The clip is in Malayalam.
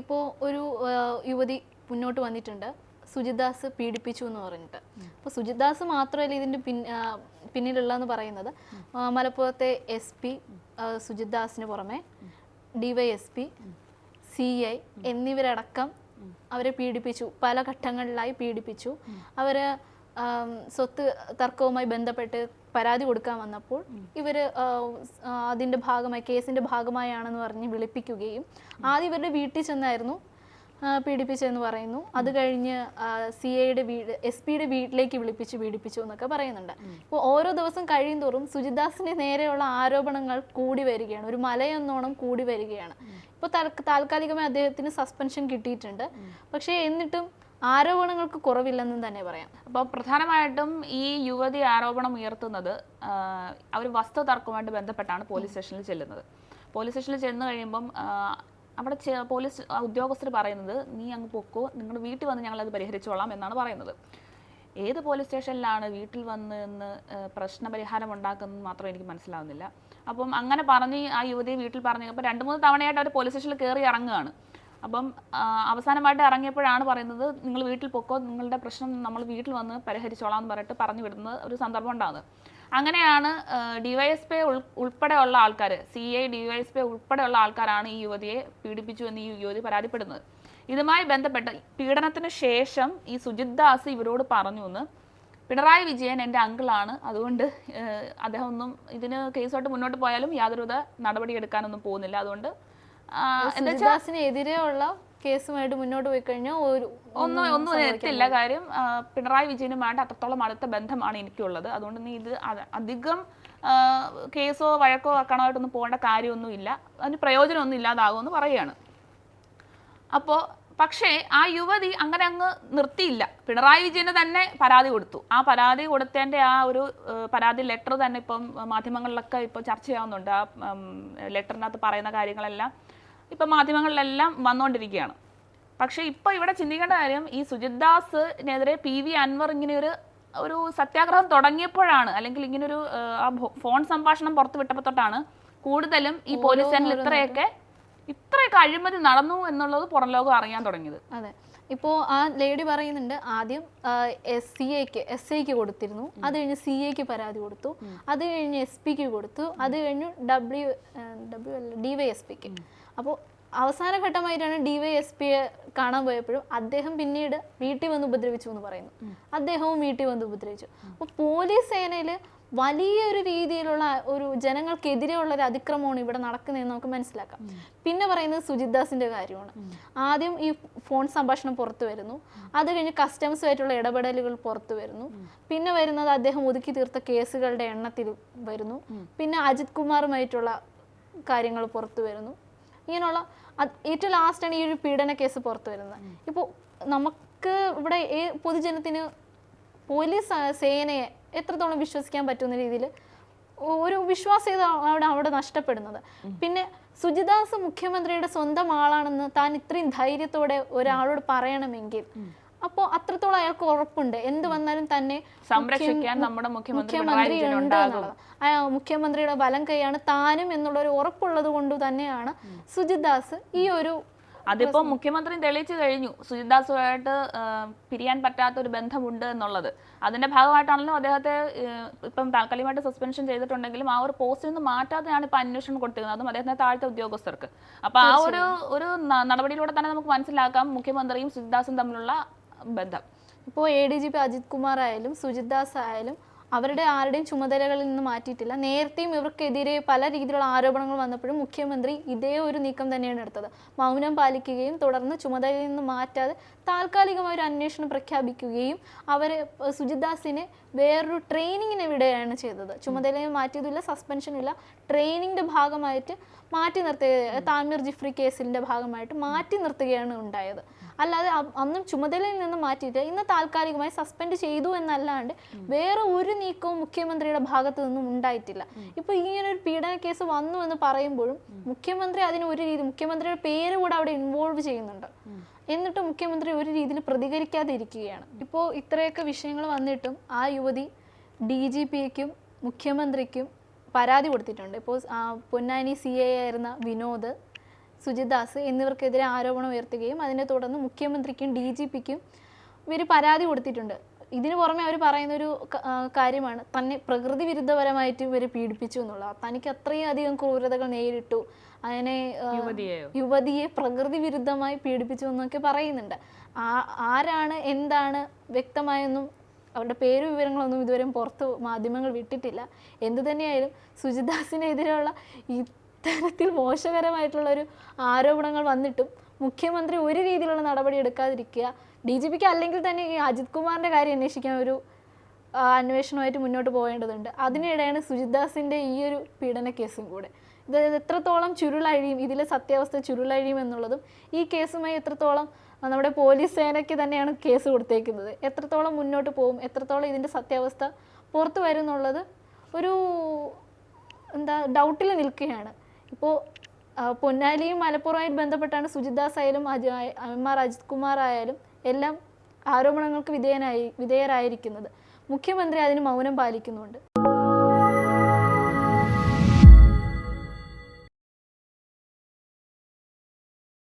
ഇപ്പോൾ ഒരു യുവതി മുന്നോട്ട് വന്നിട്ടുണ്ട്. സുജിദാസ് പീഡിപ്പിച്ചു എന്ന് പറഞ്ഞിട്ട്. അപ്പോൾ സുജിദാസ് മാത്രമല്ല ഇതിന്റെ പിൻ പിന്നിലുള്ളതെന്ന് പറയുന്നത്. മലപ്പുറത്തെ എസ് പി സുജിദാസിന് പുറമെ ഡിവൈഎസ് പി സി ഐ എന്നിവരടക്കം അവരെ പീഡിപ്പിച്ചു. പല ഘട്ടങ്ങളിലായി പീഡിപ്പിച്ചു. അവർ സ്വത്ത് തർക്കവുമായി ബന്ധപ്പെട്ട് പരാതി കൊടുക്കാൻ വന്നപ്പോൾ ഇവർ അതിന്റെ ഭാഗമായി കേസിന്റെ ഭാഗമായാണെന്ന് പറഞ്ഞ് വിളിപ്പിക്കുകയും ആദ്യം ഇവരുടെ വീട്ടിൽ ചെന്നായിരുന്നു. പീഡിപ്പിച്ചതെന്ന് പറയുന്നു. അത് കഴിഞ്ഞ് സി ഐയുടെ വീട് എസ് പിയുടെ വീട്ടിലേക്ക് വിളിപ്പിച്ച് പീഡിപ്പിച്ചു എന്നൊക്കെ പറയുന്നുണ്ട്. ഇപ്പോൾ ഓരോ ദിവസം കഴിയും തോറും സുജിദാസിന് നേരെയുള്ള ആരോപണങ്ങൾ കൂടി വരികയാണ്. ഒരു മലയെന്നോണം കൂടി വരികയാണ്. ഇപ്പോൾ താൽക്കാലികമായി അദ്ദേഹത്തിന് സസ്പെൻഷൻ കിട്ടിയിട്ടുണ്ട്. പക്ഷേ എന്നിട്ടും ആരോപണങ്ങൾക്ക് കുറവില്ലെന്ന് തന്നെ പറയാം. അപ്പോൾ പ്രധാനമായിട്ടും ഈ യുവതി ആരോപണം ഉയർത്തുന്നത് അവർ വസ്തു തർക്കവുമായിട്ട് ബന്ധപ്പെട്ടാണ് പോലീസ് സ്റ്റേഷനിൽ ചെല്ലുന്നത്. പോലീസ് സ്റ്റേഷനിൽ ചെന്ന് കഴിയുമ്പം അവിടെ പോലീസ് ഉദ്യോഗസ്ഥർ പറയുന്നത് നീ അങ്ങ് പൊക്കോ നിങ്ങളുടെ വീട്ടിൽ വന്ന് ഞങ്ങളത് പരിഹരിച്ചോളാം എന്നാണ് പറയുന്നത്. ഏത് പോലീസ് സ്റ്റേഷനിലാണ് വീട്ടിൽ വന്ന് നിന്ന് പ്രശ്നപരിഹാരം ഉണ്ടാക്കുന്നത് മാത്രം എനിക്ക് മനസ്സിലാവുന്നില്ല. അപ്പം അങ്ങനെ പറഞ്ഞ് ആ യുവതി വീട്ടിൽ പറഞ്ഞു അപ്പോൾ രണ്ട് മൂന്ന് തവണയായിട്ട് അവർ പോലീസ് സ്റ്റേഷനിൽ കയറി ഇറങ്ങുകയാണ്. അപ്പം അവസാനമായിട്ട് ഇറങ്ങിയപ്പോഴാണ് പറയുന്നത് നിങ്ങൾ വീട്ടിൽ പൊക്കോ നിങ്ങളുടെ പ്രശ്നം നമ്മൾ വീട്ടിൽ വന്ന് പരിഹരിച്ചോളാം എന്ന് പറഞ്ഞിട്ട് പറഞ്ഞു വിടുന്ന ഒരു സന്ദർഭം ഉണ്ടാകുന്നത്. അങ്ങനെയാണ് ഡിവൈഎസ്പി ഉൾ ഉൾപ്പെടെയുള്ള ആൾക്കാർ സി ഐ ഡിവൈഎസ്പി ഉൾപ്പെടെയുള്ള ആൾക്കാരാണ് ഈ യുവതിയെ പീഡിപ്പിച്ചു എന്ന് ഈ യുവതി പരാതിപ്പെടുന്നത്. ഇതുമായി ബന്ധപ്പെട്ട് പീഡനത്തിന് ശേഷം ഈ സുജിത് ദാസ് ഇവരോട് പറഞ്ഞു എന്ന്. പിണറായി വിജയൻ എന്റെ അങ്കിളാണ് അതുകൊണ്ട് അദ്ദേഹം ഒന്നും ഇതിന് കേസുമായിട്ട് മുന്നോട്ട് പോയാലും യാതൊരുവിധ നടപടി എടുക്കാനൊന്നും പോകുന്നില്ല. അതുകൊണ്ട് എന്താ കേസുമായിട്ട് മുന്നോട്ട് പോയി കഴിഞ്ഞാൽ ഒരു ഒന്നും ഒന്നും എത്തില്ല കാര്യം പിണറായി പിണറായി വിജയനുമായിട്ട് അത്രത്തോളം അടുത്ത ബന്ധമാണ് എനിക്കുള്ളത്. അതുകൊണ്ട് നീ ഇത് അധികം കേസോ വഴക്കോ ആക്കണമായിട്ടൊന്നും പോകേണ്ട കാര്യമൊന്നുമില്ല. അതിന് പ്രയോജനമൊന്നും ഇല്ലാതാകുമെന്ന് പറയുകയാണ്. അപ്പോൾ പക്ഷേ ആ യുവതി അങ്ങനെ അങ്ങ് നിർത്തിയില്ല. പിണറായി വിജയന് തന്നെ പരാതി കൊടുത്തു. ആ പരാതി കൊടുത്തതിന്റെ ആ ഒരു പരാതി ലെറ്റർ തന്നെ ഇപ്പം മാധ്യമങ്ങളിലൊക്കെ ഇപ്പോൾ ചർച്ചയാവുന്നുണ്ട് ആ ലെറ്ററിനകത്ത് പറയുന്ന കാര്യങ്ങളെല്ലാം. ഇപ്പം മാധ്യമങ്ങളിലെല്ലാം വന്നുകൊണ്ടിരിക്കുകയാണ് പക്ഷേ ഇപ്പോൾ ഇവിടെ ചിന്തിക്കേണ്ട കാര്യം ഈ സുജിത് ദാസിനെതിരെ പി വി അൻവർ ഇങ്ങനെ ഒരു ഒരു സത്യാഗ്രഹം തുടങ്ങിയപ്പോഴാണ് അല്ലെങ്കിൽ ഇങ്ങനൊരു ആ ഫോൺ സംഭാഷണം പുറത്തു വിട്ടപ്പോൾ തൊട്ടാണ് കൂടുതലും ഈ പോലീസ് സ്റ്റേഷനിൽ ഇത്രയൊക്കെ ഇത്രയൊക്കെ അഴിമതി നടന്നു എന്നുള്ളത് പുറം ലോകം അറിയാൻ തുടങ്ങിയത്. അതെ. ഇപ്പോൾ ആ ലേഡി പറയുന്നുണ്ട് ആദ്യം എസ് സി എക്ക് എസ് ഐക്ക് കൊടുത്തിരുന്നു. അത് കഴിഞ്ഞ് സി എക്ക് പരാതി കൊടുത്തു. അത് കഴിഞ്ഞ് എസ് പിക്ക് കൊടുത്തു. അത് കഴിഞ്ഞു ഡബ്ല്യു ഡബ്ല്യു അല്ല ഡി വൈ എസ് പിക്ക് അപ്പോൾ അവസാന ഘട്ടമായിട്ടാണ് ഡി വൈ എസ് പിയെ കാണാൻ പോയപ്പോഴും അദ്ദേഹം പിന്നീട് വീട്ടിൽ വന്ന് ഉപദ്രവിച്ചു എന്ന് പറയുന്നു. അദ്ദേഹവും വീട്ടിൽ വന്ന് ഉപദ്രവിച്ചു. അപ്പോൾ പോലീസ് സേനയിൽ വലിയൊരു രീതിയിലുള്ള ഒരു ജനങ്ങൾക്കെതിരെയുള്ള ഒരു അതിക്രമമാണ് ഇവിടെ നടക്കുന്നതെന്ന് നമുക്ക് മനസ്സിലാക്കാം. പിന്നെ പറയുന്നത് സുജിത്ദാസിന്റെ കാര്യമാണ്. ആദ്യം ഈ ഫോൺ സംഭാഷണം പുറത്തു വരുന്നു. അത് കഴിഞ്ഞ് കസ്റ്റംസുമായിട്ടുള്ള ഇടപെടലുകൾ പുറത്തു വരുന്നു. പിന്നെ വരുന്നത് അദ്ദേഹം ഒതുക്കി തീർത്ത കേസുകളുടെ എണ്ണത്തിൽ വരുന്നു. പിന്നെ അജിത് കുമാറുമായിട്ടുള്ള കാര്യങ്ങൾ പുറത്തു വരുന്നു. ഇങ്ങനെയുള്ള ഏറ്റവും ലാസ്റ്റാണ് ഈ ഒരു പീഡന കേസ് പുറത്തു വരുന്നത്. ഇപ്പോൾ നമുക്ക് ഇവിടെ ഏ- പൊതുജനത്തിന് പോലീസ് സേനയെ എത്രത്തോളം വിശ്വസിക്കാൻ പറ്റുന്ന രീതിയിൽ ഒരു വിശ്വാസ്യത അവിടെ അവിടെ നഷ്ടപ്പെടുന്നത്. പിന്നെ സുജിദാസ് മുഖ്യമന്ത്രിയുടെ സ്വന്തം ആളാണെന്ന് താൻ ഇത്രയും ധൈര്യത്തോടെ ഒരാളോട് പറയണമെങ്കിൽ അപ്പോൾ അത്രത്തോളം അയാൾക്ക് ഉറപ്പുണ്ട്. എന്ത് വന്നാലും തന്നെ സംരക്ഷിക്കാൻ നമ്മുടെ മുഖ്യമന്ത്രി ഉണ്ട് ആ മുഖ്യമന്ത്രിയുടെ ബലം കൈയാണ് താനും എന്നുള്ള ഒരു ഉറപ്പുള്ളത് കൊണ്ട് തന്നെയാണ് സുജിത് ദാസ് ഈ ഒരു അതിപ്പോ മുഖ്യമന്ത്രി തെളിയിച്ചു കഴിഞ്ഞു. സുജിദാസുമായിട്ട് പിരിയാൻ പറ്റാത്ത ഒരു ബന്ധമുണ്ട് എന്നുള്ളത്. അതിന്റെ ഭാഗമായിട്ടാണല്ലോ അദ്ദേഹത്തെ ഇപ്പം താൽക്കാലികമായിട്ട് സസ്പെൻഷൻ ചെയ്തിട്ടുണ്ടെങ്കിലും ആ ഒരു പോസ്റ്റിൽ നിന്ന് മാറ്റാതെയാണ് ഇപ്പൊ അന്വേഷണം കൊടുത്തിരുന്നത്. അതും അദ്ദേഹത്തിന്റെ താഴത്തെ ഉദ്യോഗസ്ഥർക്ക്. അപ്പൊ ആ ഒരു ഒരു നടപടിയിലൂടെ തന്നെ നമുക്ക് മനസ്സിലാക്കാം. മുഖ്യമന്ത്രിയും സുജിദാസും തമ്മിലുള്ള ബന്ധം. ഇപ്പോൾ A D G P Ajith Kumar ആയാലും സുജിത് ദാസ് ആയാലും അവരുടെ ആരുടെയും ചുമതലകളിൽ നിന്ന് മാറ്റിയിട്ടില്ല. നേരത്തെയും ഇവർക്കെതിരെ പല രീതിയിലുള്ള ആരോപണങ്ങൾ വന്നപ്പോഴും മുഖ്യമന്ത്രി ഇതേ ഒരു നീക്കം തന്നെയാണ് എടുത്തത്. മൗനം പാലിക്കുകയും തുടർന്ന് ചുമതലയിൽ നിന്ന് മാറ്റാതെ താൽക്കാലികമായ ഒരു അന്വേഷണം പ്രഖ്യാപിക്കുകയും അവരെ സുജിദാസിനെ വേറൊരു ട്രെയിനിങ്ങിന് വിടുകയാണ് ചെയ്തത്. ചുമതലയിൽ മാറ്റിയതില്ല സസ്പെൻഷനില്ല ട്രെയിനിങ്ങിന്റെ ഭാഗമായിട്ട് മാറ്റി നിർത്തുക താമീർ ജിഫ്രി കേസിന്റെ ഭാഗമായിട്ട് മാറ്റി നിർത്തുകയാണ് ഉണ്ടായത്. അല്ലാതെ അന്നും ചുമതലയിൽ നിന്ന് മാറ്റിയിട്ട് ഇന്ന് താൽക്കാലികമായി സസ്പെൻഡ് ചെയ്തു എന്നല്ലാണ്ട് വേറെ ഒരു നീക്കവും മുഖ്യമന്ത്രിയുടെ ഭാഗത്തു നിന്നും ഉണ്ടായിട്ടില്ല. ഇപ്പൊ ഇങ്ങനെ ഒരു പീഡന കേസ് വന്നു എന്ന് പറയുമ്പോഴും മുഖ്യമന്ത്രി അതിന് ഒരു രീതി മുഖ്യമന്ത്രിയുടെ പേര് കൂടെ അവിടെ ഇൻവോൾവ് ചെയ്യുന്നുണ്ട്. എന്നിട്ട് മുഖ്യമന്ത്രി ഒരു രീതിയിൽ പ്രതികരിക്കാതെ ഇരിക്കുകയാണ് ഇപ്പോൾ ഇത്രയൊക്കെ വിഷയങ്ങൾ വന്നിട്ടും ആ യുവതി ഡി ജി പിക്കും മുഖ്യമന്ത്രിക്കും പരാതി കൊടുത്തിട്ടുണ്ട്. ഇപ്പോൾ പൊന്നാനി സി എ ആയിരുന്ന വിനോദ് സുജിദാസ് എന്നിവർക്കെതിരെ ആരോപണം ഉയർത്തുകയും അതിനെ തുടർന്ന് മുഖ്യമന്ത്രിക്കും ഡി ജി പിക്കും ഇവർ പരാതി കൊടുത്തിട്ടുണ്ട്. ഇതിനു പുറമെ അവർ പറയുന്ന ഒരു കാര്യമാണ്. തന്നെ പ്രകൃതി വിരുദ്ധപരമായിട്ട് ഇവർ പീഡിപ്പിച്ചു എന്നുള്ളത് തനിക്ക് അത്രയും അധികം ക്രൂരതകൾ നേരിട്ടു. അതിനെ യുവതിയെ പ്രകൃതി വിരുദ്ധമായി പീഡിപ്പിച്ചു എന്നൊക്കെ പറയുന്നുണ്ട്. ആ ആരാണ് എന്താണ് വ്യക്തമായൊന്നും അവരുടെ പേര് വിവരങ്ങളൊന്നും ഇതുവരെയും പുറത്ത് മാധ്യമങ്ങൾ വിട്ടിട്ടില്ല. എന്തു തന്നെയായാലും സുജിദാസിനെതിരെയുള്ള ഇത്തരത്തിൽ മോശകരമായിട്ടുള്ള ഒരു ആരോപണങ്ങൾ വന്നിട്ടും മുഖ്യമന്ത്രി ഒരു രീതിയിലുള്ള നടപടി എടുക്കാതിരിക്കുക ഡി ജി പിക്ക് അല്ലെങ്കിൽ തന്നെ ഈ അജിത് കുമാറിന്റെ കാര്യം അന്വേഷിക്കാൻ ഒരു അന്വേഷണമായിട്ട് മുന്നോട്ട് പോകേണ്ടതുണ്ട്. അതിനിടെയാണ് സുജിത് സുജിദാസിന്റെ ഈ ഒരു പീഡന കേസും കൂടെ. ഇത് എത്രത്തോളം ചുരുളഴിയും ഇതിലെ സത്യാവസ്ഥ ചുരുളഴിയും എന്നുള്ളതും ഈ കേസുമായി എത്രത്തോളം നമ്മുടെ പോലീസ് സേനയ്ക്ക് തന്നെയാണ് കേസ് കൊടുത്തേക്കുന്നത്. എത്രത്തോളം മുന്നോട്ട് പോകും എത്രത്തോളം ഇതിന്റെ സത്യാവസ്ഥ പുറത്തു വരും എന്നുള്ളത് ഒരു എന്താ ഡൗട്ടിൽ നിൽക്കുകയാണ്. ഇപ്പോൾ പൊന്നാലിയും മലപ്പുറമായിട്ട് ബന്ധപ്പെട്ടാണ് സുജിത് ദാസ് ആയാലും അജ എം ആർ അജിത് കുമാർ ആയാലും എല്ലാം ആരോപണങ്ങൾക്ക് വിധേയനായി വിധേയരായിരിക്കുന്നത്. മുഖ്യമന്ത്രി അതിന് മൗനം പാലിക്കുന്നുണ്ട്.